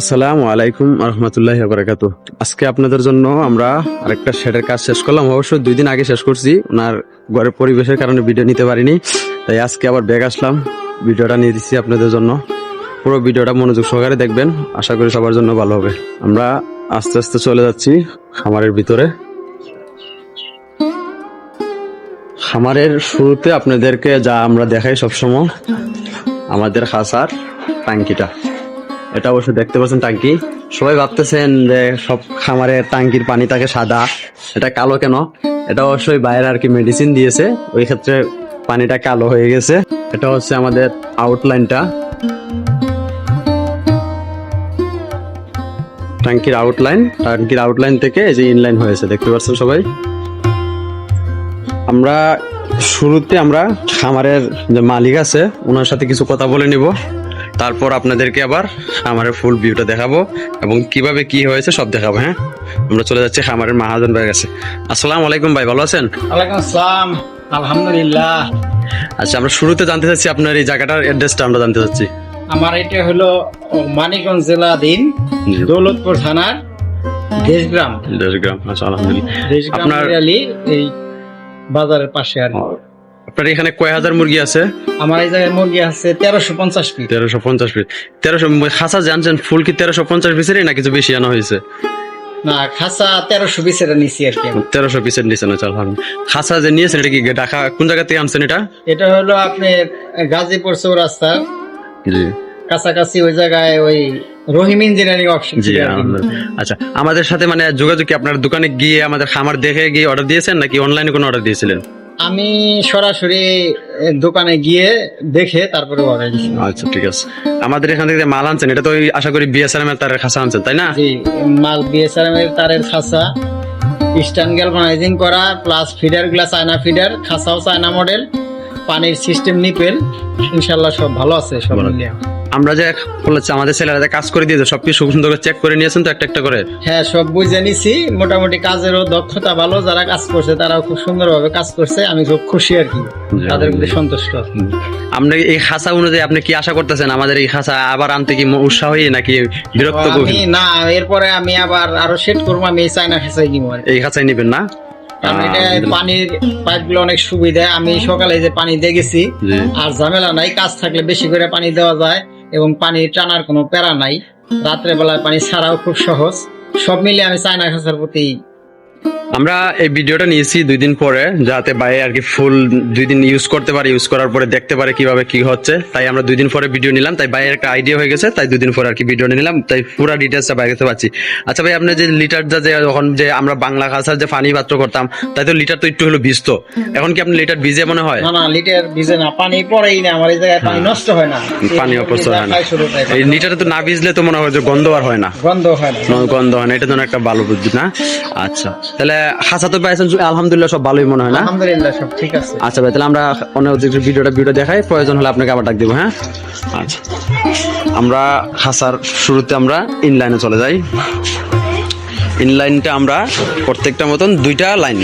আসসালামু আলাইকুম রহমতুল্লাহ বারাকাত আজকে আপনাদের জন্য আমরা আরেকটা শেডের কাজ শেষ করলাম। অবশ্য দুই দিন আগে শেষ করছি। ওনার ঘরের পরিবেশের কারণে ভিডিও নিতে পারিনি। তাই আজকে আবার ব্যাগ আসলাম। ভিডিওটা নিয়ে দিচ্ছি আপনাদের জন্য। পুরো ভিডিওটা মনোযোগ সহকারে দেখবেন। আশা করি সবার জন্য ভালো হবে। আমরা আস্তে আস্তে চলে যাচ্ছি খামারের ভিতরে। খামারের শুরুতে আপনাদেরকে যা আমরা দেখাই সবসময়, আমাদের খাসার টাঙ্কিটা এটা অবশ্য দেখতে পাচ্ছেন টাঙ্কি। সবাই ভাবতেছেন যে সব খামারের টাঙ্কির পানি থাকে সাদা, এটা কালো কেন? এটা অবশ্যই বাইরে আর কি মেডিসিন দিয়েছে, ওই ক্ষেত্রে পানিটা কালো হয়ে গেছে। এটা হচ্ছে আমাদের আউটলাইনটা টাঙ্কির আউটলাইন টাঙ্কির আউটলাইন থেকে এই যে ইনলাইন হয়েছে, দেখতে পাচ্ছেন সবাই? আমরা শুরুতে আমরা খামারের যে মালিক আছে, ওনার সাথে কিছু কথা বলে নিব। তারপর আপনাদেরকে আবার খামারের ফুল ভিউটা দেখাবো এবং কীভাবে কি হয়েছে সব দেখাবো হ্যাঁ? আমরা চলে যাচ্ছি খামারের মাহাজন ভাইয়ের কাছে। আসসালামু আলাইকুম ভাই ভালো আছেন? ওয়ালাইকুম আসসালাম। আলহামদুলিল্লাহ। আচ্ছা আমরা শুরুতে জানতে চাচ্ছি আপনার এই জায়গাটার অ্যাড্রেসটা আমরা জানতে চাচ্ছি। আমার এটা হলো মানিকগঞ্জ জেলাধীন জি। দৌলতপুর থানার দেশগ্রাম। দেশগ্রাম আচ্ছা আলহামদুলিল্লাহ। আপনার- এই বাজারের পাশে আর। আপনার এখানে কয় হাজার মুরগি আছে? আমার এই জায়গায় মুরগি আছে তেরোশো পঞ্চাশ পিস। তেরোশো পঞ্চাশ পিস। তেরোশো খাসা জানছেন ফুল কি তেরোশো পঞ্চাশ পিসেরই না কিছু বেশি আনা হয়েছে? না খাসা তেরোশো পিসের নিছি আর কি তেরোশো পিসের নিচে না চাল খাসা যে নিয়েছেন এটা কি ঢাকা কোন জায়গা থেকে আনছেন এটা? এটা হলো আপনি গাজীপুর চৌরাস্তা। জি। কাছাকাছি ওই জায়গায় ওই রহিম ইঞ্জিনিয়ারিং অপশন জি আচ্ছা আমাদের সাথে মানে যোগাযোগ কি আপনার দোকানে গিয়ে আমাদের খামার দেখে গিয়ে অর্ডার দিয়েছেন নাকি অনলাইনে কোনো অর্ডার দিয়েছিলেন? আমি সরাসরি দোকানে গিয়ে দেখে তারপরে অর্ডার দিচ্ছি আচ্ছা ঠিক আছে। আমাদের এখান থেকে মাল আনছেন এটা তো আশা করি বিএসআরএম এর তারের খাসা আনছেন তাই না? জি মাল বিএসআরএম এর তারের খাসা গ্যালভানাইজিং করা প্লাস ফিডারগুলা চায়না ফিডার খাসাও চায়না মডেল পানির সিস্টেম নিপেল ইনশাল্লাহ সব ভালো আছে সব। মিলিয়ে। আমরা যে বলেছি আমাদের ছেলেরা কাজ করে দিয়েছে সব কিছু সুন্দর করে চেক করে নিয়েছেন তো একটা একটা করে? হ্যাঁ সব বুঝে নিছি। মোটামুটি কাজেরও দক্ষতা ভালো যারা কাজ করছে তারাও খুব সুন্দরভাবে কাজ করছে। আমি খুব খুশি আর কি। তাদের প্রতি সন্তুষ্ট। আপনি এই খাসা অনুযায়ী আপনি কি আশা করতেছেন? আমাদের এই খাসা আবার আনতে কি উৎসাহী নাকি বিরক্ত করবেন না এরপরে আমি আবার আরও সেট করব আমি এই চায়না খাসাই আর এই খাঁচাই নিবেন না? পানির পাইপগুলো অনেক সুবিধা। আমি সকালে যে পানি দিয়ে গেছি আর ঝামেলা নাই কাজ থাকলে বেশি করে পানি দেওয়া যায়। এবং পানি টানার কোনো প্যারা নাই। রাত্রেবেলায় পানি ছাড়াও খুব সহজ। সব মিলিয়ে আমি চায়না খাসার প্রতি আমরা এই ভিডিওটা নিয়েছি দুই দিন পরে যাতে ভাই আর কি ফুল দুই দিন ইউজ করতে পারে ইউজ করার পরে দেখতে পারে কীভাবে কি হচ্ছে। তাই আমরা দুই দিন পরে ভিডিও নিলাম তাই ভাইয়ের একটা আইডিয়া হয়ে গেছে তাই দুই দিন পরে আর কি ভিডিও নিলাম তাই পুরো ডিটেলসটা বাইরে কাছে পাচ্ছি। আচ্ছা ভাই আপনি যে লিটারটা যে যখন যে আমরা বাংলা ভাষার যে পানি পাত্র করতাম তাই তো লিটার তো একটু হলো ভিজতো। এখন কি আপনি লিটার ভিজে মনে হয়? না না লিটার ভিজে না পানি পড়েই না আমার এই জায়গায় পানি নষ্ট হয় না। হ্যাঁ। পানি অপচয় হয় না। এই লিটারে তো না ভিজলে তো মনে হয় যে গন্ধ আর হয় না। গন্ধ হয় না। গন্ধ হয় না এটা তো একটা ভালো বুদ্ধি না? আচ্ছা তাহলে হাসা তো পাইছেন আলহামদুলিল্লাহ সব ভালোই মনে হয় না? আলহামদুলিল্লাহ সব ঠিক আছে। আচ্ছা ভাই তাহলে আমরা অন্য ভিডিওটা ভিডিও দেখাই প্রয়োজন হলে আপনাকে আবার ডাক দিব হ্যাঁ? আচ্ছা। আমরা হাসার শুরুতে আমরা ইনলাইনে চলে যাই। ইনলাইনটা আমরা প্রত্যেকটা মতন দুইটা লাইন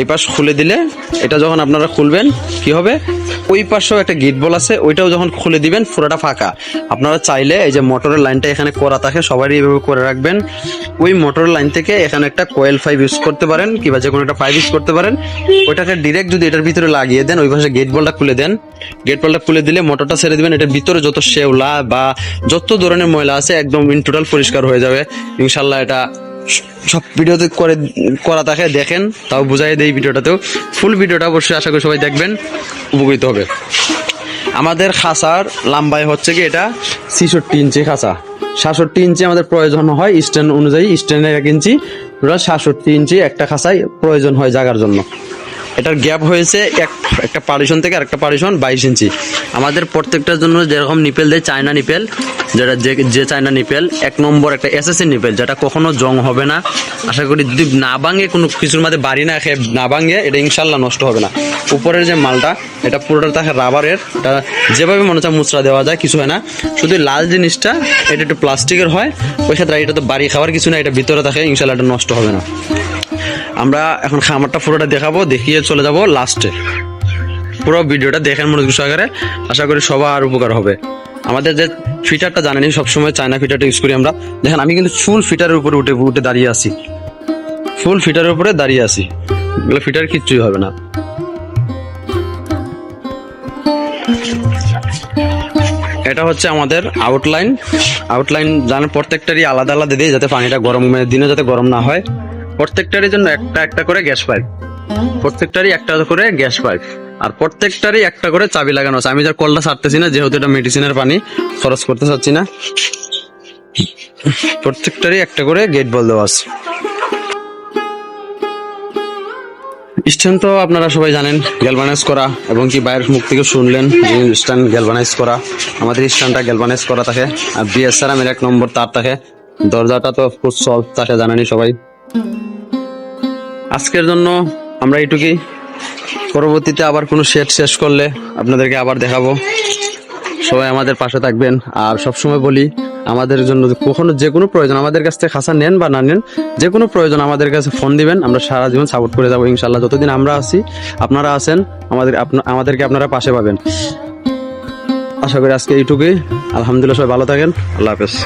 এই পাশ খুলে দিলে, এটা যখন আপনারা খুলবেন, কি হবে? ওই পাশেও একটা গেট বল আছে, ওইটাও যখন খুলে দিবেন, পুরোটা ফাঁকা। আপনারা চাইলে এই যে মোটরের লাইনটা এখানে করা থাকে, সবারই এইভাবে করে রাখবেন। ওই মোটরের লাইন থেকে এখানে একটা কোয়েল ফাইভ ইউজ করতে পারেন, কিংবা যে কোনো একটা পাইপ ইউজ করতে পারেন। ওইটাকে ডিরেক্ট যদি এটার ভিতরে লাগিয়ে দেন, ওই পাশে গেট বলটা খুলে দেন। গেট বলটা খুলে দিলে মোটরটা ছেড়ে দিবেন, এটার ভিতরে যত শেওলা বা যত ধরনের ময়লা আছে, একদম ইন টোটাল পরিষ্কার হয়ে যাবে। ইনশাল্লাহ এটা সব ভিডিওতে করে, করা থাকে, দেখেন, তাও বুঝাই দেয় ভিডিওটাতেও। ফুল ভিডিওটা অবশ্যই আশা করি সবাই দেখবেন, উপকৃত হবে। আমাদের খাসার লাম্বাই হচ্ছে কি এটা? ছিষট্টি ইঞ্চি খাসা সাতষট্টি ইঞ্চি আমাদের প্রয়োজন হয় স্ট্যান্ড অনুযায়ী স্ট্যান্ডের এক ইঞ্চি সাতষট্টি ইঞ্চি একটা খাসায় প্রয়োজন হয় জাগার জন্য। এটার গ্যাপ হয়েছে এক, একটা পারিশন থেকে আরেকটা পারিশন বাইশ ইঞ্চি। আমাদের প্রত্যেকটার জন্য যেরকম নিপেল দেয় চায়না নিপেল, যেটা যে যে চায়না নিপেল, এক নম্বর একটা এসএসসি নিপেল, যেটা কখনো জং হবে না। আশা করি যদি না ভাঙে, কোনো কিছুর মধ্যে বাড়ি না খেয়ে না ভাঙে, এটা ইনশাল্লাহ নষ্ট হবে না। উপরের যে মালটা, এটা পুরোটা থাকে রাবারের এটা যেভাবে মনে হচ্ছে মুচড়া দেওয়া যায়, কিছু হয় না। শুধু লাল জিনিসটা, এটা একটু প্লাস্টিকের হয়, ওই ক্ষেত্রে এটা তো বাড়ি খাওয়ার কিছু না, এটা ভিতরে থাকে ইনশাল্লাহ এটা নষ্ট হবে না। আমরা এখন খামারটা পুরোটা দেখাবো, দেখিয়ে চলে যাব লাস্টে পুরো ভিডিওটা দেখেন মনোযোগ সহকারে, আশা করি সবার উপকার হবে। আমাদের যে ফিটারটা জানেনি সবসময় চায়না ফিটারটা ইউজ করি আমরা। দেখেন, আমি কিন্তু ফুল ফিটারের উপরে উঠে উঠে দাঁড়িয়ে আছি। ফুল ফিটারের উপরে দাঁড়িয়ে আছি। এগুলো ফিটার কিচ্ছুই হবে না। এটা হচ্ছে আমাদের আউটলাইন আউটলাইন জানেন প্রত্যেকটারই আলাদা আলাদা দিয়ে যাতে পানিটা গরমের দিনে যাতে গরম না হয়। প্রত্যেকটারই জন্য একটা একটা করে গ্যাস পাইপ। প্রত্যেকটারই একটা করে গ্যাস পাইপ। আর প্রত্যেকটারই একটা করে চাবি লাগানো আছে। আমি যার কলটা ছাড়তেছি না, যেহেতু এটা মেডিসিনের পানি, খরচ করতে চাচ্ছি না। প্রত্যেকটারই একটা করে গেট বল দেওয়া আছে। স্ট্যান্ড তো আপনারা সবাই জানেন গ্যালভানাইজ করা এবং কি বাইরের মুখ থেকে শুনলেন যে স্ট্যান্ড গ্যালভানাইজ করা। আমাদের স্ট্যান্ডটা গ্যালভানাইজ করা থাকে। আর বিএসআর আমের এক নম্বর তার থাকে। দরজাটা তো খুব সলভ থাকে, জানেনই সবাই। আজকের জন্য আমরা এইটুকুই পরবর্তীতে আবার কোনো সেট শেষ করলে আপনাদেরকে আবার দেখাবো। সবাই আমাদের পাশে থাকবেন। আর সবসময় বলি, আমাদের জন্য কখনো যে কোনো প্রয়োজন, আমাদের কাছ থেকে খাসা নেন বা না নেন, যে কোনো প্রয়োজন আমাদের কাছে ফোন দিবেন, আমরা সারা জীবন সাপোর্ট করে যাব ইনশাল্লাহ যতদিন আমরা আছি, আপনারা আছেন, আমাদের আমাদেরকে আপনারা পাশে পাবেন। আশা করি আজকে এইটুকুই। আলহামদুলিল্লাহ, সবাই ভালো থাকেন। আল্লাহ হাফেজ।